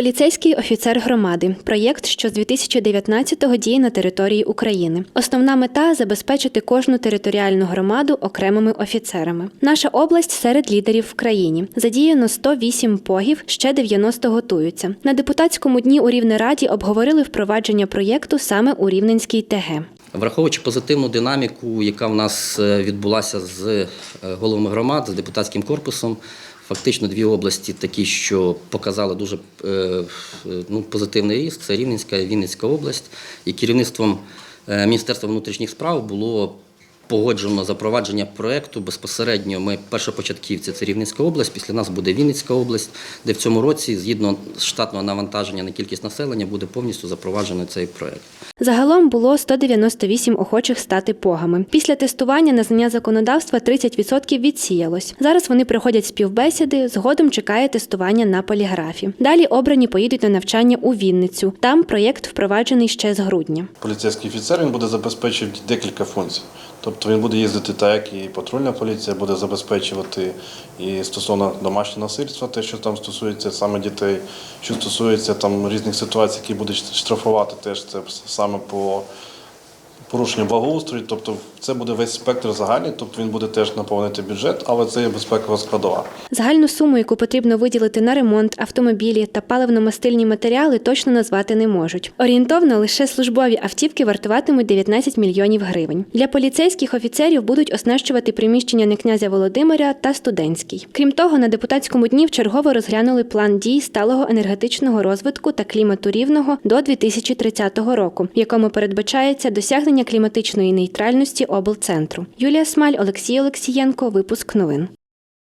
Поліцейський офіцер громади проєкт, що з 2019-го діє на території України. Основна мета забезпечити кожну територіальну громаду окремими офіцерами. Наша область серед лідерів в країні. Задіяно 108 погів, ще 90 готуються. На депутатському дні у Рівнераді обговорили впровадження проєкту саме у Рівненській ТГ. Враховуючи позитивну динаміку, яка в нас е, відбулася з е, головами громад, з депутатським корпусом, фактично дві області такі, що показали дуже е, ну, позитивний ріст, це Рівненська і Вінницька область. І керівництвом Міністерства внутрішніх справ було погоджено запровадження проєкту. Безпосередньо ми першопочатківці це Рівненська область, після нас буде Вінницька область, де в цьому році, згідно штатного навантаження на кількість населення, буде повністю запроваджений цей проєкт. Загалом було 198 охочих стати погами. Після тестування на знання законодавства 30% відсіялось. Зараз вони проходять співбесіди, згодом чекає тестування на поліграфі. Далі обрані поїдуть на навчання у Вінницю. Там проєкт впроваджений ще з грудня. Поліцейський офіцер він буде забезпечувати декілька функцій. Тобто він буде їздити так, як і патрульна поліція буде забезпечувати і стосовно домашнього насильства, те, що там стосується саме дітей, що стосується там різних ситуацій, які будуть штрафувати, теж це саме по порушенню благоустрою. Тобто це буде весь спектр загальний, тобто він буде теж наповнити бюджет, але це є безпекова складова. Загальну суму, яку потрібно виділити на ремонт, автомобілі та паливно-мастильні матеріали, точно назвати не можуть. Орієнтовно лише службові автівки вартуватимуть 19 мільйонів гривень. Для поліцейських офіцерів будуть оснащувати приміщення не князя Володимира та студентський. Крім того, на депутатському дні вчергово розглянули план дій сталого енергетичного розвитку та клімату рівного до 2030 року, в якому передбачається досягнення кліматичної нейтральності облцентру. Юлія Смаль, Олексій Олексієнко. Випуск новин.